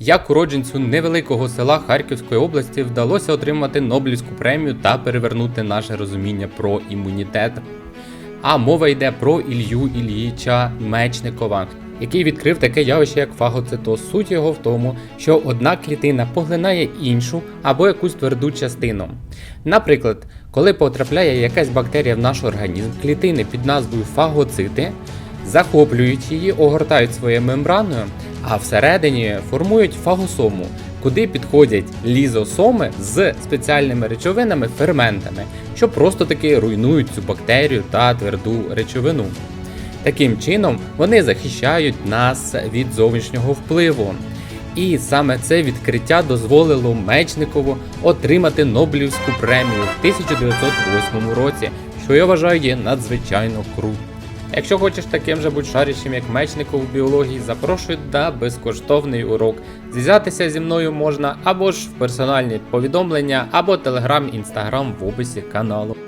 Як уродженцю невеликого села Харківської області вдалося отримати Нобелівську премію та перевернути наше розуміння про імунітет. А мова йде про Ілью Ільїча Мечникова, який відкрив таке явище, як фагоцитоз. Суть його в тому, що одна клітина поглинає іншу або якусь тверду частину. Наприклад, коли потрапляє якась бактерія в наш організм, клітини під назвою фагоцити захоплюють її, огортають своєю мембраною, а всередині формують фагосому, куди підходять лізосоми з спеціальними речовинами, ферментами, що просто таки руйнують цю бактерію та тверду речовину. Таким чином вони захищають нас від зовнішнього впливу. І саме це відкриття дозволило Мечникову отримати Нобелівську премію в 1908 році, що я вважаю є надзвичайно круто. Якщо хочеш таким же бути шарішим, як мечнику у біології, запрошую на безкоштовний урок. Зв'язатися зі мною можна або ж в персональні повідомлення, або телеграм, інстаграм в описі каналу.